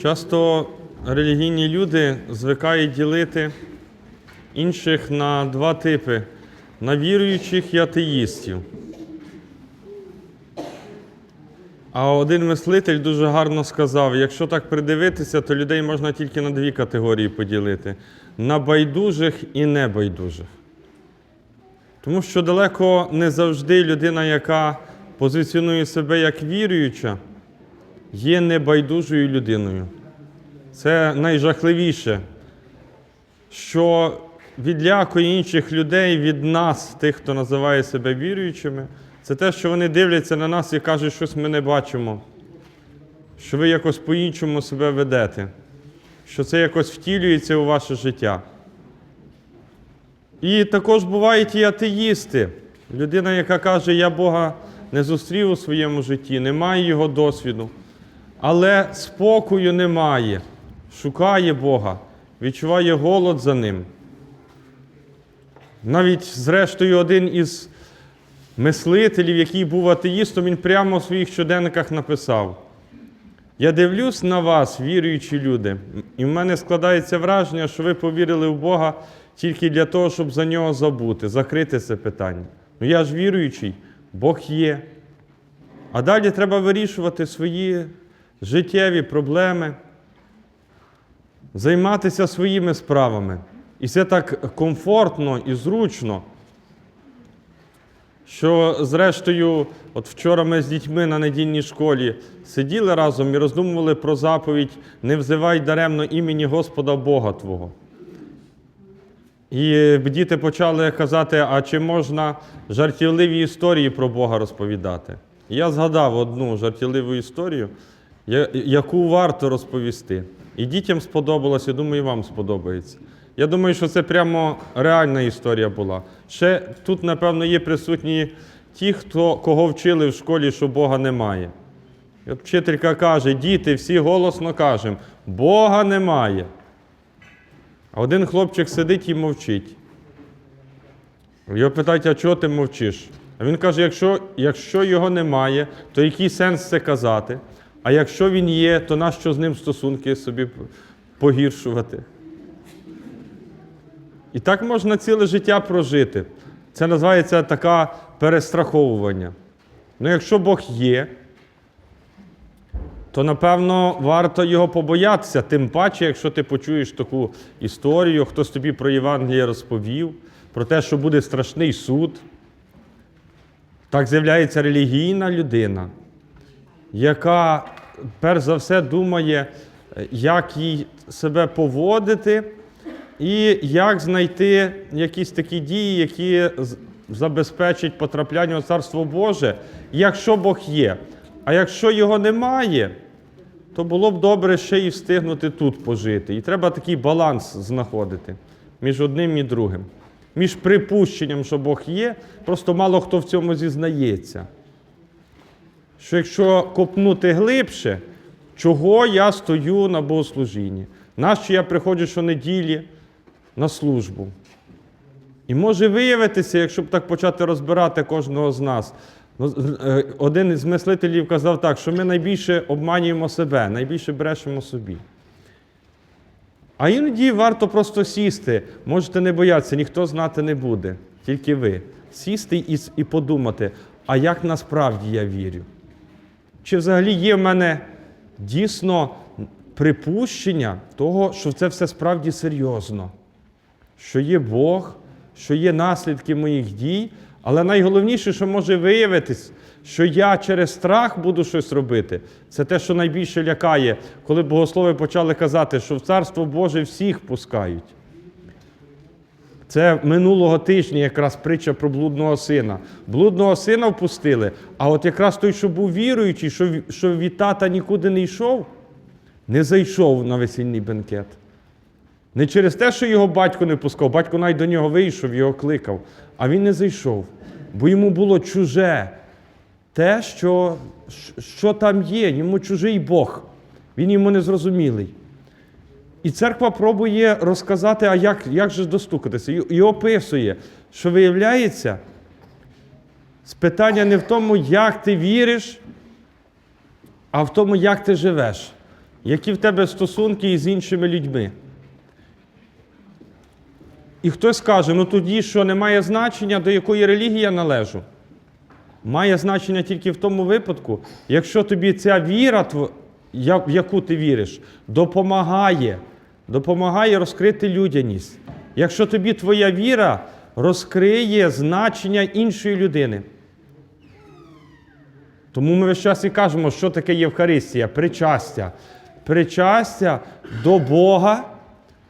Часто релігійні люди звикають ділити інших на два типи на віруючих і атеїстів. А один мислитель дуже гарно сказав: якщо так придивитися, то людей можна тільки на дві категорії поділити: на байдужих і небайдужих. Тому що далеко не завжди людина, яка позиціонує себе як віруюча, є небайдужою людиною. Це найжахливіше, що відлякує інших людей від нас, тих, хто називає себе віруючими, це те, що вони дивляться на нас і кажуть, щось ми не бачимо, що ви якось по-іншому себе ведете, що це якось втілюється у ваше життя. І також бувають і атеїсти. Людина, яка каже, я Бога не зустрів у своєму житті, немає його досвіду, але спокою немає, шукає Бога, відчуває голод за ним. Навіть, зрештою, один із мислителів, який був атеїстом, він прямо в своїх щоденниках написав: Я дивлюсь на вас, віруючі люди, і в мене складається враження, що ви повірили в Бога тільки для того, щоб за нього забути, закрити це питання. Ну я ж віруючий, Бог є. А далі треба вирішувати свої життєві проблеми, займатися своїми справами. І це так комфортно і зручно. Що, зрештою, от вчора ми з дітьми на недільній школі сиділи разом і роздумували про заповідь Не взивай даремно імені Господа Бога Твого. І діти почали казати, а чи можна жартівливі історії про Бога розповідати? Я згадав одну жартівливу історію, яку варто розповісти. І дітям сподобалось, я думаю, і вам сподобається. Я думаю, що це прямо реальна історія була. Ще тут, напевно, є присутні ті, хто, кого вчили в школі, що Бога немає. От вчителька каже, діти, всі голосно кажемо, Бога немає. А один хлопчик сидить і мовчить. Його питають, а чого ти мовчиш? А він каже: якщо, якщо його немає, то який сенс це казати? А якщо він є, то нащо з ним стосунки собі погіршувати? І так можна ціле життя прожити. Це називається таке перестраховування. Ну, якщо Бог є, то напевно варто його побоятися, тим паче, якщо ти почуєш таку історію, хтось тобі про Євангеліє розповів, про те, що буде страшний суд. Так з'являється релігійна людина, яка перш за все думає, як їй себе поводити, і як знайти якісь такі дії, які забезпечать потрапляння у Царство Боже, якщо Бог є. А якщо його немає, то було б добре ще й встигнути тут пожити. І треба такий баланс знаходити між одним і другим. Між припущенням, що Бог є, просто мало хто в цьому зізнається. Що якщо копнути глибше, чого я стою на богослужінні? Нащо я приходжу щонеділі на службу? І може виявитися, якщо б так почати розбирати кожного з нас. Ну, е, Один із мислителів казав так, що ми найбільше обманюємо себе, найбільше брешемо собі. А іноді варто просто сісти. Можете не боятися, ніхто знати не буде, тільки ви. Сісти і подумати, а як насправді я вірю? Чи взагалі є в мене дійсно припущення того, що це все справді серйозно? Що є Бог, що є наслідки моїх дій, але найголовніше, що може виявитись, що я через страх буду щось робити, це те, що найбільше лякає, коли богослови почали казати, що в Царство Боже всіх пускають. Це минулого тижня якраз притча про блудного сина. Блудного сина впустили, а от якраз той, що був віруючий, що, що від тата нікуди не йшов, не зайшов на весільний бенкет. Не через те, що його батько не пускав, батько навіть до нього вийшов, його кликав, а він не зайшов, бо йому було чуже те, що, що там є, йому чужий Бог. Він йому не зрозумілий. І церква пробує розказати, а як, як же достукатися, і, і описує, що виявляється, питання не в тому, як ти віриш, а в тому, як ти живеш. які в тебе стосунки із іншими людьми. І хтось каже, ну тоді що немає значення, до якої релігії я належу. Має значення тільки в тому випадку, якщо тобі ця віра, в яку ти віриш, допомагає, допомагає розкрити людяність. Якщо тобі твоя віра розкриє значення іншої людини. Тому ми весь час і кажемо, що таке Євхаристія, причастя. Причастя до Бога,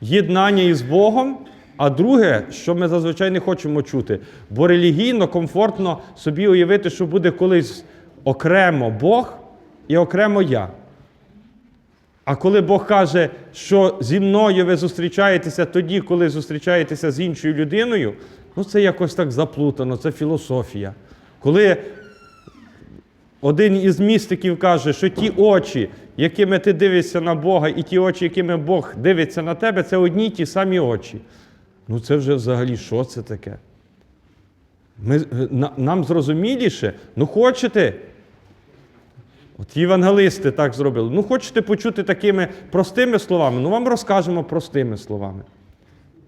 єднання із Богом. А друге, що ми зазвичай не хочемо чути, бо релігійно комфортно собі уявити, що буде колись окремо Бог і окремо я. А коли Бог каже, що зі мною ви зустрічаєтеся тоді, коли зустрічаєтеся з іншою людиною, ну це якось так заплутано, це філософія. Коли один із містиків каже, що ті очі, якими ти дивишся на Бога, і ті очі, якими Бог дивиться на тебе, це одні й ті самі очі. Ну це вже взагалі що це таке? Ми, е, на- нам зрозуміліше, ну хочете. От євангелисти так зробили. Ну, хочете почути такими простими словами, ну вам розкажемо простими словами.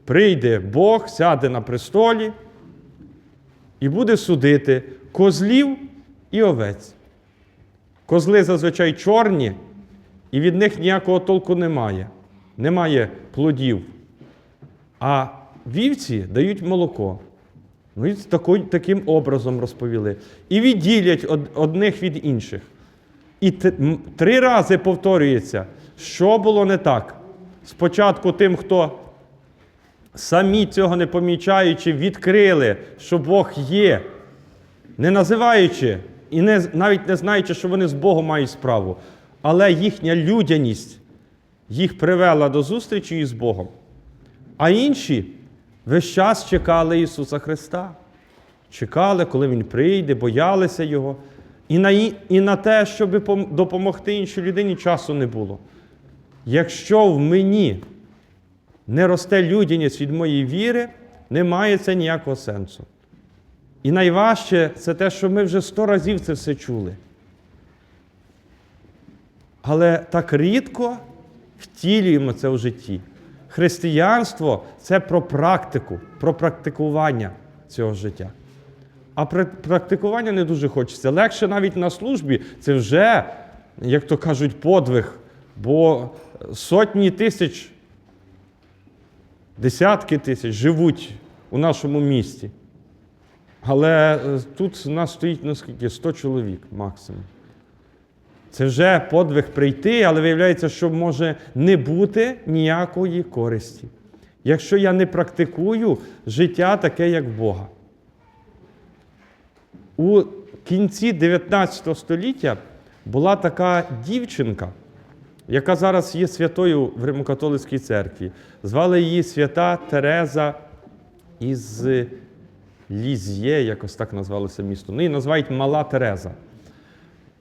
Прийде Бог, сяде на престолі і буде судити козлів і овець. Козли зазвичай чорні, і від них ніякого толку немає. Немає плодів. А вівці дають молоко. Ну і таким образом розповіли. І відділять од- одних від інших. І три рази повторюється, що було не так. Спочатку тим, хто самі цього не помічаючи, відкрили, що Бог є, не називаючи і не, навіть не знаючи, що вони з Богом мають справу. Але їхня людяність їх привела до зустрічі із Богом. А інші весь час чекали Ісуса Христа. Чекали, коли Він прийде, боялися Його. І на, і- на те, щоб допомогти іншій людині, часу не було. Якщо в мені не росте людяність від моєї віри, не має це ніякого сенсу. І найважче це те, що ми вже сто разів це все чули. Але так рідко втілюємо це в житті. Християнство це про практику, про практикування цього життя. А практикування не дуже хочеться. Легше навіть на службі це вже, як то кажуть, подвиг, бо сотні тисяч, десятки тисяч живуть у нашому місті. Але е, тут у нас стоїть ну, скільки? 100 чоловік максимум. Це вже подвиг прийти, але виявляється, що може не бути ніякої користі. Якщо я не практикую життя таке, як Бога. У кінці 19 століття була така дівчинка, яка зараз є святою в Римокатолицькій церкві. Звали її свята Тереза із Ліз'є, якось так назвалося місто. Ну, її називають Мала Тереза.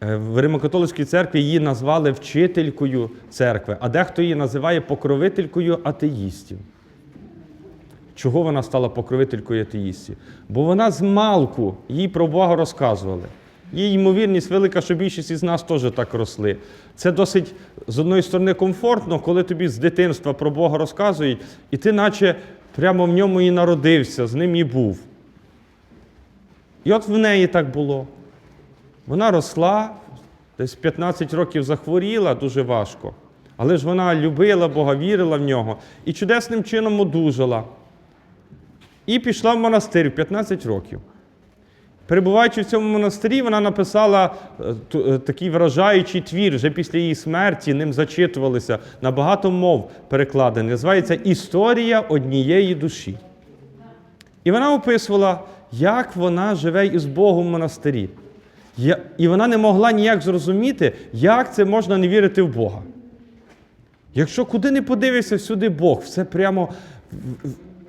Е, В Римокатолицькій церкві її назвали вчителькою церкви, а дехто її називає покровителькою атеїстів. Чого вона стала покровителькою атеїстів? Бо вона з малку їй про Бога розказували. Є ймовірність велика, що більшість із нас теж так росли. Це досить, з одної сторони, комфортно, коли тобі з дитинства про Бога розказують, і ти, наче прямо в ньому і народився, з ним і був. І от в неї так було. Вона росла, десь 15 років захворіла дуже важко. Але ж вона любила Бога, вірила в нього і чудесним чином одужала. І пішла в монастир в 15 років. Перебуваючи в цьому монастирі, вона написала е, е, такий вражаючий твір, вже після її смерті ним зачитувалися на багато мов перекладений. Називається Історія однієї душі. І вона описувала, як вона живе із Богом в монастирі. І вона не могла ніяк зрозуміти, як це можна не вірити в Бога. Якщо куди не подивишся, всюди Бог, все прямо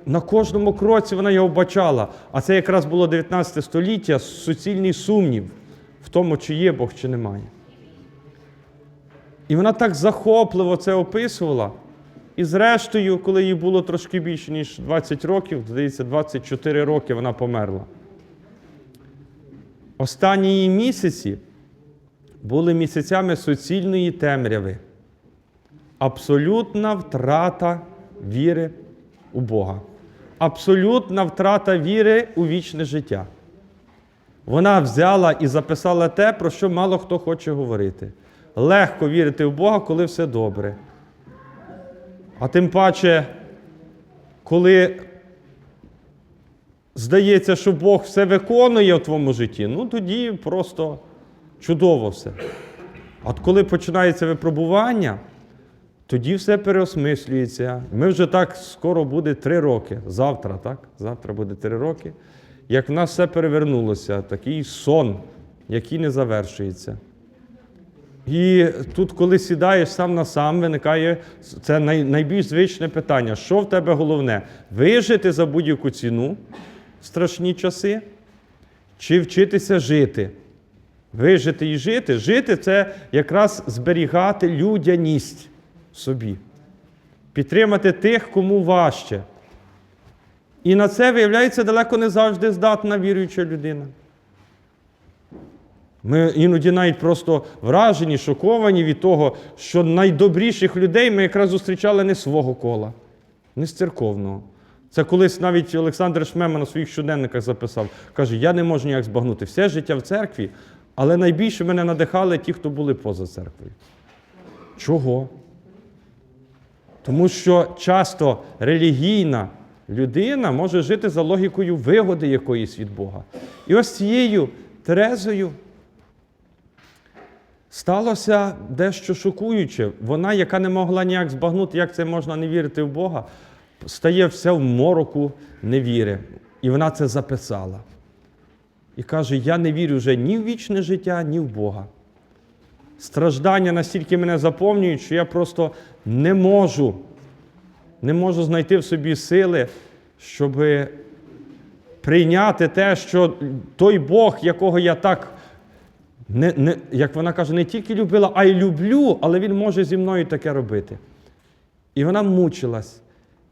на кожному кроці вона його бачала. А це якраз було 19 століття, суцільний сумнів в тому, чи є Бог, чи немає. І вона так захопливо це описувала. І зрештою, коли їй було трошки більше, ніж 20 років, здається, 24 роки вона померла. Останні її місяці були місяцями суцільної темряви. абсолютна втрата віри у Бога. Абсолютна втрата віри у вічне життя. Вона взяла і записала те, про що мало хто хоче говорити. Легко вірити в Бога, коли все добре. А тим паче, коли здається, що Бог все виконує в твоєму житті, ну тоді просто чудово все. От коли починається випробування, тоді все переосмислюється. Ми вже так скоро буде три роки. Завтра, так? Завтра буде три роки. Як в нас все перевернулося, такий сон, який не завершується. І тут, коли сідаєш сам на сам, виникає це найбільш звичне питання: що в тебе головне? Вижити за будь-яку ціну в страшні часи, чи вчитися жити? Вижити і жити. Жити це якраз зберігати людяність собі, підтримати тих, кому важче. І на це, виявляється, далеко не завжди здатна віруюча людина. Ми іноді навіть просто вражені, шоковані від того, що найдобріших людей ми якраз зустрічали не свого кола, не з церковного. Це колись навіть Олександр Шмема на своїх щоденниках записав. Каже, я не можу ніяк збагнути все життя в церкві, але найбільше мене надихали ті, хто були поза церквою. Чого? Тому що часто релігійна людина може жити за логікою вигоди якоїсь від Бога. І ось цією Терезою сталося дещо шокуюче. Вона, яка не могла ніяк збагнути, як це можна не вірити в Бога, стає вся в мороку невіри. І вона це записала. І каже: Я не вірю вже ні в вічне життя, ні в Бога. Страждання настільки мене заповнюють, що я просто не можу, не можу знайти в собі сили, щоб прийняти те, що той Бог, якого я так, не, не, як вона каже, не тільки любила, а й люблю, але Він може зі мною таке робити. І вона мучилась.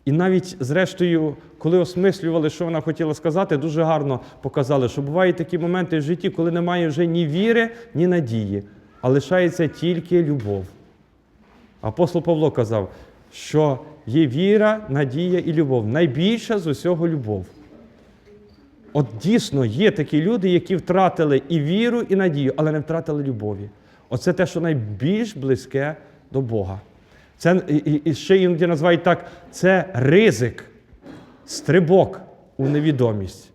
І навіть, зрештою, коли осмислювали, що вона хотіла сказати, дуже гарно показали, що бувають такі моменти в житті, коли немає вже ні віри, ні надії, а лишається тільки любов. Апостол Павло казав, що є віра, надія і любов. Найбільша з усього любов. От дійсно є такі люди, які втратили і віру, і надію, але не втратили любові. Оце те, що найбільш близьке до Бога. Це і, і- ще іноді називають так: це ризик, стрибок у невідомість.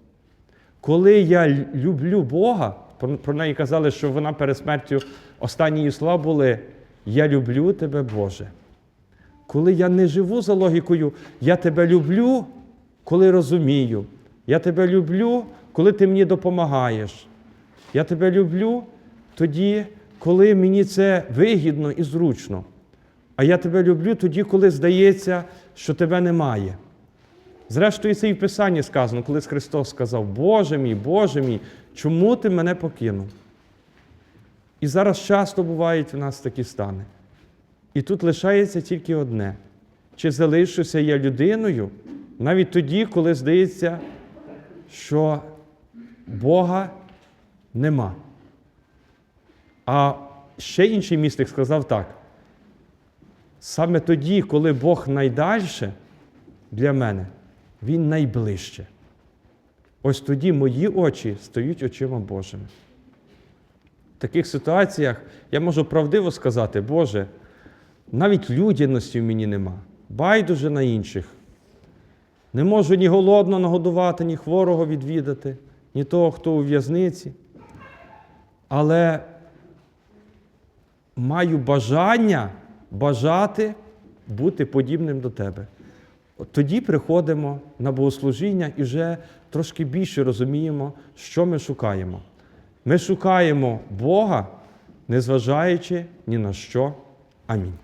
Коли я люблю Бога, про, про неї казали, що вона перед смертю останні її слова були: Я люблю тебе, Боже. Коли я не живу за логікою, я тебе люблю, коли розумію. Я тебе люблю, коли ти мені допомагаєш. Я тебе люблю тоді, коли мені це вигідно і зручно. А я тебе люблю тоді, коли здається, що тебе немає. Зрештою, це і в Писанні сказано, коли Христос сказав, Боже мій, Боже мій, чому ти мене покинув? І зараз часто бувають у нас такі стани. І тут лишається тільки одне: чи залишуся я людиною навіть тоді, коли здається, що Бога нема. А ще інший містик сказав так: саме тоді, коли Бог найдальше для мене, Він найближче. Ось тоді мої очі стають очима Божими. В таких ситуаціях я можу правдиво сказати, Боже, навіть людяності в мені нема, байдуже на інших. Не можу ні голодного нагодувати, ні хворого відвідати, ні того, хто у в'язниці. Але маю бажання бажати бути подібним до тебе. От Тоді приходимо на богослужіння і вже трошки більше розуміємо, що ми шукаємо. Ми шукаємо Бога, незважаючи ні на що. Амінь.